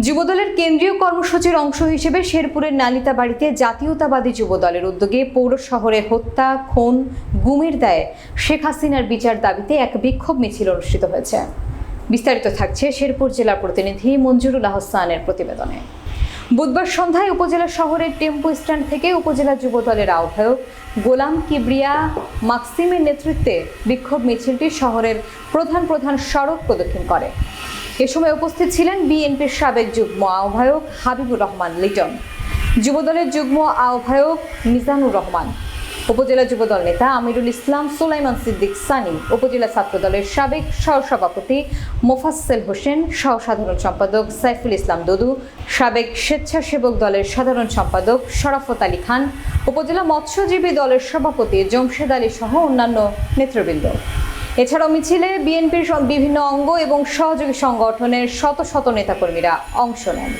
যুবদলের কেন্দ্রীয় কর্মসূচির অংশ হিসেবে শেরপুরের নালিতা বাড়িতে জাতীয়তাবাদী যুবদলের উদ্যোগে পৌর শহরে হত্যা, খুন, গুমের দায়ে শেখ হাসিনার বিচার দাবিতে এক বিক্ষোভ মিছিল অনুষ্ঠিত হয়েছে। বিস্তারিত থাকছে শেরপুর জেলার প্রতিনিধি মঞ্জুরুল আহসানের প্রতিবেদনে। বুধবার সন্ধ্যায় উপজেলা শহরের টেম্পো স্ট্যান্ড থেকে উপজেলা যুবদলের আহ্বায়ক গোলাম কিবরিয়া মাকসিমের নেতৃত্বে বিক্ষোভ মিছিলটি শহরের প্রধান প্রধান সড়ক প্রদক্ষিণ করে। এ সময় উপস্থিত ছিলেন বিএনপির সাবেক যুগ্ম আহ্বায়ক হাবিবুর রহমান লিটন, যুবদলের যুগ্ম আহ্বায়ক মিজানুর রহমান, উপজেলা যুবদল নেতা আমিরুল ইসলাম, সুলাইমান সিদ্দিক সানি, উপজেলা ছাত্রদলের সাবেক সহসভাপতি মোফাজ্জেল হোসেন সহ সাধারণ সম্পাদক সাইফুল ইসলাম দদু, সাবেক স্বেচ্ছাসেবক দলের সাধারণ সম্পাদক শরাফত আলী খান, উপজেলা মৎস্যজীবী দলের সভাপতি জমশেদ আলী সহ অন্যান্য নেতৃবৃন্দ। এছাড়াও মিছিলে বিএনপির বিভিন্ন অঙ্গ এবং সহযোগী সংগঠনের শত শত নেতাকর্মীরা অংশ নেন।